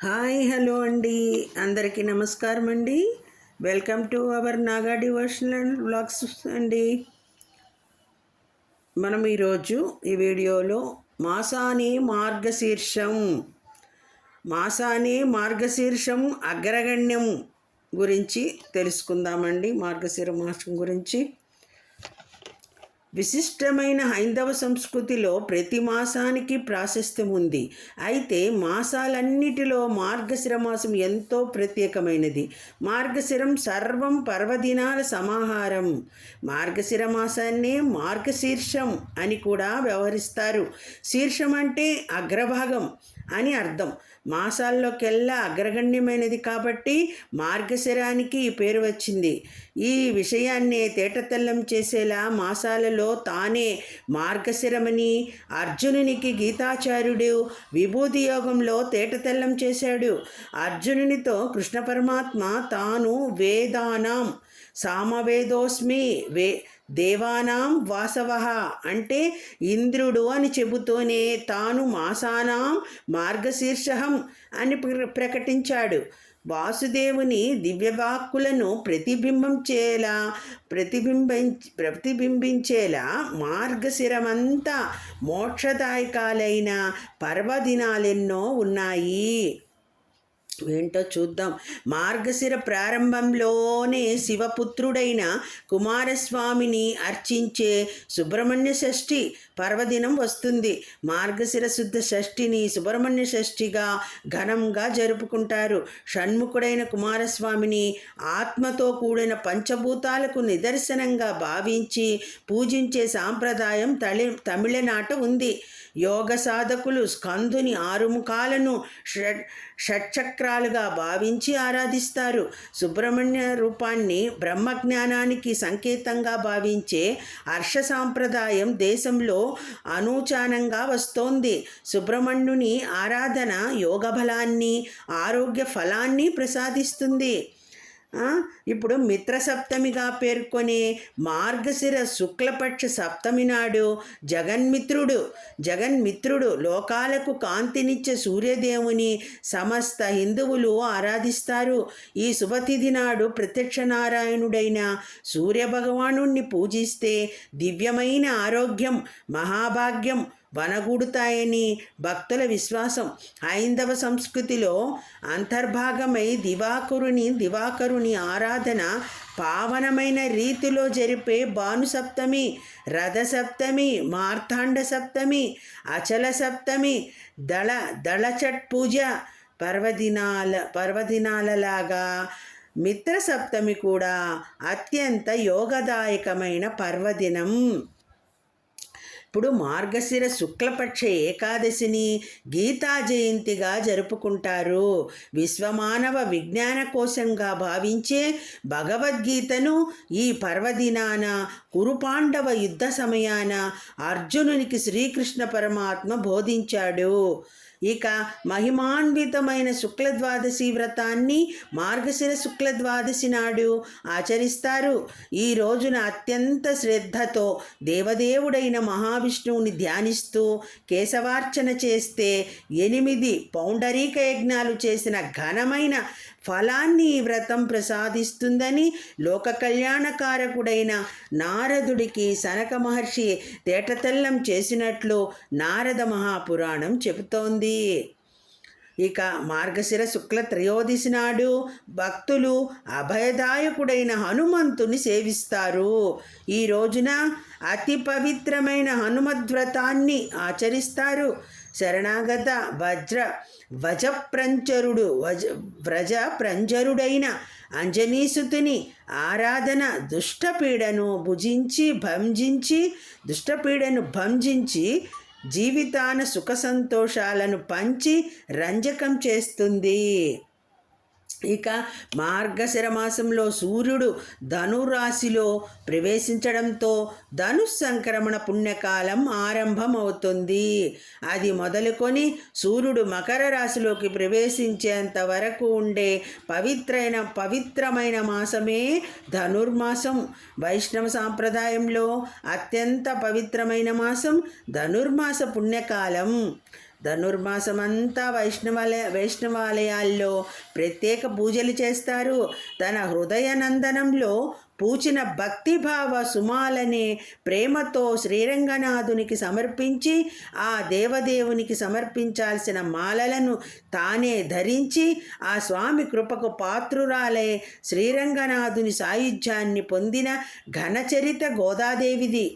Hi hello అండి. అందరికీ నమస్కారం అండి. Welcome to our Naga devotional blogs అండి. మనం ఈరోజు ఈ వీడియోలో మాసాని మార్గశీర్షం మాసాని మార్గశీర్షం అగ్రగణ్యం గురించి తెలుసుకుందామండి. మార్గశీర మాసం గురించి విశిష్టమైన హైందవ సంస్కృతిలో ప్రతి మాసానికి ప్రాశస్త్యం ఉంది అయితే మాసాలన్నిటిలో మార్గశిర మాసం ఎంతో ప్రత్యేకమైనది. మార్గశిరం సర్వం పర్వదినాల సమాహారం. మార్గశిర మాసాన్నే మార్గశీర్షం అని కూడా వ్యవహరిస్తారు. శీర్షం అంటే అగ్రభాగం అని అర్థం. మాసాల్లోకెల్లా అగ్రగణ్యమైనది కాబట్టి మార్గశిరానికి ఈ పేరు వచ్చింది. ఈ విషయాన్నే తేటతెల్లం చేసేలా మాసాలలో తానే మార్గశిరమని అర్జునునికి గీతాచార్యుడు విభూతి యోగంలో తేటతెల్లం చేశాడు. అర్జునునితో కృష్ణ పరమాత్మ తాను వేదానం సామవేదోస్మి వే దేవానాం వాసవ అంటే ఇంద్రుడు అని చెబుతూనే తాను మాసానాం మార్గశీర్షహం అని ప్ర- ప్రకటించాడు. వాసుదేవుని దివ్యవాక్కులను ప్రతిబింబించేలా ప్రతిబింబం ప్రతిబింబించేలా మార్గశిరమంతా మోక్షదాయకాలైన పర్వదినాలెన్నో ఉన్నాయి. ఏంటో చూద్దాం. మార్గశిర ప్రారంభంలోనే శివపుత్రుడైన కుమారస్వామిని అర్చించే సుబ్రహ్మణ్య షష్ఠి పర్వదినం వస్తుంది. మార్గశిర శుద్ధ షష్ఠిని సుబ్రహ్మణ్య షష్ఠిగా ఘనంగా జరుపుకుంటారు. షణ్ముఖుడైన కుమారస్వామిని ఆత్మతో కూడిన పంచభూతాలకు నిదర్శనంగా భావించి పూజించే సాంప్రదాయం తళి తమిళనాట ఉంది. యోగ సాధకులు స్కందుని ఆరుముఖాలను షడ్ షట్చక్రాలుగా భావించి ఆరాధిస్తారు. సుబ్రహ్మణ్య రూపాన్ని బ్రహ్మజ్ఞానానికి సంకేతంగా భావించే హర్ష సాంప్రదాయం దేశంలో అనూచానంగా వస్తోంది. సుబ్రహ్మణ్యుని ఆరాధన యోగ బలాన్ని ఆరోగ్య ఫలాన్ని ప్రసాదిస్తుంది. ఇప్పుడు మిత్రసప్తమిగా పేర్కొనే మార్గశిర శుక్లపక్ష సప్తమి నాడు జగన్మిత్రుడు జగన్మిత్రుడు లోకాలకు కాంతినిచ్చే సూర్యదేవుని సమస్త హిందువులు ఆరాధిస్తారు. ఈ శుభతిథి నాడు ప్రత్యక్ష నారాయణుడైన సూర్యభగవాను పూజిస్తే దివ్యమైన ఆరోగ్యం మహాభాగ్యం వనగూడుతాయని భక్తుల విశ్వాసం. హైందవ సంస్కృతిలో అంతర్భాగమై దివాకరుని దివాకరుని ఆరాధన పావనమైన రీతిలో జరిపే భానుసప్తమి రథసప్తమి మార్తాండ సప్తమి అచల సప్తమి దళ దళచట్ పూజ పర్వదినాల పర్వదినాలలాగా మిత్ర సప్తమి కూడా అత్యంత యోగదాయకమైన పర్వదినం. అప్పుడు మార్గశిర శుక్లపక్ష ఏకాదశిని గీతా జయంతిగా జరుపుకుంటారు. విశ్వమానవ విజ్ఞాన కోశంగా భావించే భగవద్గీతను ఈ పర్వదినాన కురుపాండవ యుద్ధ సమయాన అర్జునునికి శ్రీకృష్ణ పరమాత్మ బోధించాడు. ఇక మహిమాన్వితమైన శుక్ల ద్వాదశి వ్రతాన్ని మార్గశిర శుక్ల ద్వాదశి నాడు ఆచరిస్తారు. ఈ రోజున అత్యంత శ్రద్ధతో దేవదేవుడైన మహావిష్ణువుని ధ్యానిస్తూ కేశవార్చన చేస్తే ఎనిమిది పౌండరీక యజ్ఞాలు చేసిన ఘనమైన ఫలాన్ని ఈ వ్రతం ప్రసాదిస్తుందని లోక కళ్యాణకారకుడైన నారదుడికి సనక మహర్షి తేటతెల్లం చేసినట్లు నారద మహాపురాణం చెబుతోంది. ఇక మార్గశిర శుక్ల త్రయోదశి నాడు భక్తులు అభయదాయకుడైన హనుమంతుని సేవిస్తారు. ఈ రోజున అతి పవిత్రమైన హనుమద్వ్రతాన్ని ఆచరిస్తారు. శరణాగత వజ్ర వజప్రంచరుడు వజ వ్రజ ప్రంజరుడైన అంజనీసుతుని ఆరాధన దుష్టపీడను భుజించి భంజించి దుష్టపీడను భంజించి జీవితాన సుఖ సంతోషాలను పంచి రంజకం చేస్తుంది. ఇక మార్గశిర మాసంలో సూర్యుడు ధనురాశిలో ప్రవేశించడంతో ధను సంక్రమణ పుణ్యకాలం ఆరంభమవుతుంది. అది మొదలుకొని సూర్యుడు మకర రాశిలోకి ప్రవేశించేంత వరకు ఉండే పవిత్రైన పవిత్రమైన మాసమే ధనుర్మాసం. వైష్ణవ సాంప్రదాయంలో అత్యంత పవిత్రమైన మాసం ధనుర్మాస పుణ్యకాలం. ధనుర్మాసమంతా వైష్ణవాలయ వైష్ణవాలయాల్లో ప్రత్యేక పూజలు చేస్తారు. తన హృదయనందనంలో పూచిన భక్తిభావ సుమాలనే ప్రేమతో శ్రీరంగనాథునికి సమర్పించి ఆ దేవదేవునికి సమర్పించాల్సిన మాలలను తానే ధరించి ఆ స్వామి కృపకు పాత్రురాలే శ్రీరంగనాథుని సాయుధ్యాన్ని పొందిన ఘనచరిత గోదాదేవిది.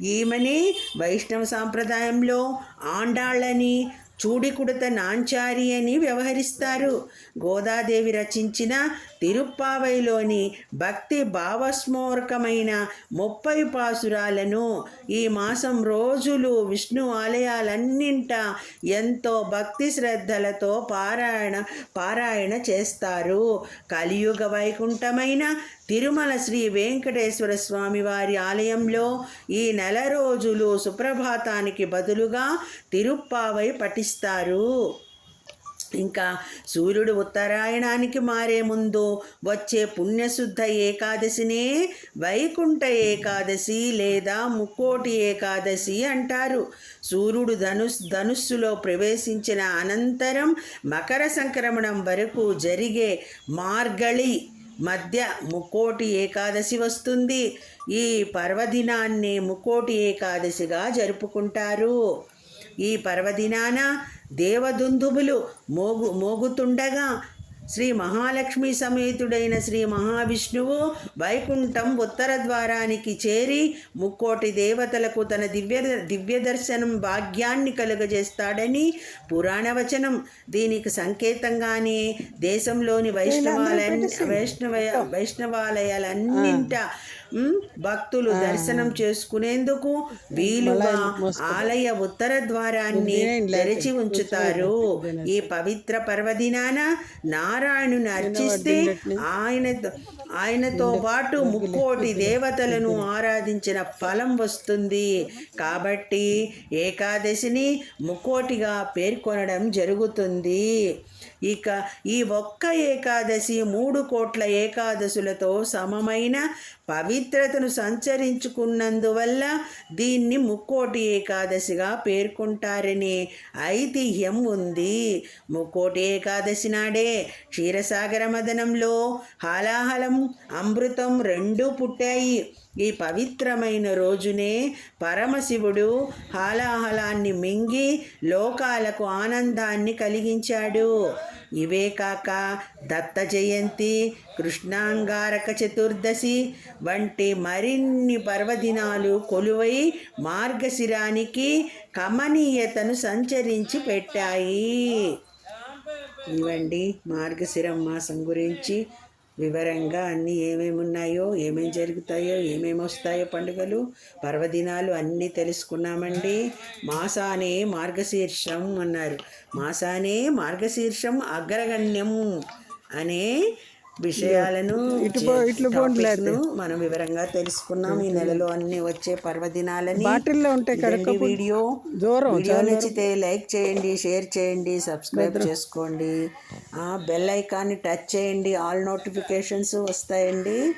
ఈమెనే వైష్ణవ సాంప్రదాయంలో ఆండాళ్ళని చూడికుడత నాంచారి అని వ్యవహరిస్తారు. గోదాదేవి రచించిన తిరుప్పావైలోని భక్తి భావస్మోరకమైన ముప్పై పాసురాలను ఈ మాసం రోజులు విష్ణు ఆలయాలన్నింట ఎంతో భక్తి శ్రద్ధలతో పారాయణ పారాయణ చేస్తారు. కలియుగ వైకుంఠమైన తిరుమల శ్రీ వెంకటేశ్వర స్వామి వారి ఆలయంలో ఈ నెల రోజులు సుప్రభాతానికి బదులుగా తిరుప్పావై పఠిస్తారు. ఇంకా సూర్యుడు ఉత్తరాయణానికి మారే ముందు వచ్చే పుణ్యశుద్ధ ఏకాదశినే వైకుంఠ ఏకాదశి లేదా ముక్కోటి ఏకాదశి అంటారు. సూర్యుడు ధనుస్ ధనుస్సులో ప్రవేశించిన అనంతరం మకర సంక్రమణం వరకు జరిగే మార్గళి మధ్య ముక్కోటి ఏకాదశి వస్తుంది. ఈ పర్వదినాన్ని ముక్కోటి ఏకాదశిగా జరుపుకుంటారు. ఈ పర్వదినాన దేవదుందుబులు మోగు మోగుతుండగా శ్రీ మహాలక్ష్మి సమేతుడైన శ్రీ మహావిష్ణువు వైకుంఠం ఉత్తర ద్వారానికి చేరి ముక్కోటి దేవతలకు తన దివ్య దివ్య దర్శనం భాగ్యాన్ని కలుగజేస్తాడని పురాణ వచనం దీనికి సంకేతంగానే దేశంలోని వైష్ణవాలయ వైష్ణవ వైష్ణవాలయాలన్నింట భక్తులు దర్శనం చేసుకునేందుకు వీలుగా ఆలయ ఉత్తర ద్వారాన్ని తెరిచి ఉంచుతారు. ఈ పవిత్ర పర్వదినాన నారాయణుని అర్చిస్తే ఆయనతో ఆయనతో పాటు ముక్కోటి దేవతలను ఆరాధించిన ఫలం వస్తుంది. కాబట్టి ఏకాదశిని ముక్కోటిగా పేర్కొనడం జరుగుతుంది. ఇక ఈ ఒక్క ఏకాదశి మూడు కోట్ల ఏకాదశులతో సమమైన పవిత్రతను సంచరించుకున్నందువల్ల దీన్ని ముక్కోటి ఏకాదశిగా పేర్కొంటారనే ఐతిహ్యం ఉంది. ముక్కోటి ఏకాదశి నాడే క్షీరసాగర మదనంలో హాలాహలం అమృతం రెండూ పుట్టాయి. ఈ పవిత్రమైన రోజునే పరమశివుడు హాలాహలాన్ని మింగి లోకాలకు ఆనందాన్ని కలిగించాడు. ఇవే కాక దత్త జయంతి కృష్ణాంగారక చతుర్దశి వంటి మరిన్ని పర్వదినాలు కొలువై మార్గశిరానికి కమనీయతను సంచరించి పెట్టాయి. ఇవండి మార్గశిరం మాసం గురించి. వివరంగా అన్నీ ఏమేమి ఉన్నాయో ఏమేమి జరుగుతాయో ఏమేమి వస్తాయో పండుగలు పర్వదినాలు అన్నీ తెలుసుకున్నామండి. మాసానే మార్గశీర్షం అన్నారు. మాసానే మార్గశీర్షం అగ్రగణ్యం అనే విషయాలను ను మనం వివరంగా తెలుసుకున్నాం. ఈ నెలలో అన్ని వచ్చే పర్వదినాలని బాటిల్లో ఉంటే ఇదండి వీడియో. దూరం వీడియో నచ్చితే లైక్ చేయండి షేర్ చేయండి సబ్స్క్రైబ్ చేసుకోండి. ఆ బెల్ ఐకాన్ని టచ్ చేయండి ఆల్ నోటిఫికేషన్స్ వస్తాయండి.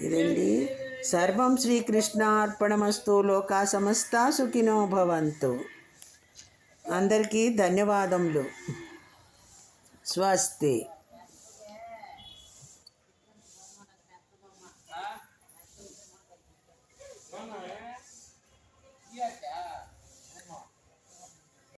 ఇదండి. సర్వం శ్రీకృష్ణ అర్పణమస్తు లోకా సమస్త సుఖినో భవంతు. అందరికీ ధన్యవాదములు. స్వస్తి.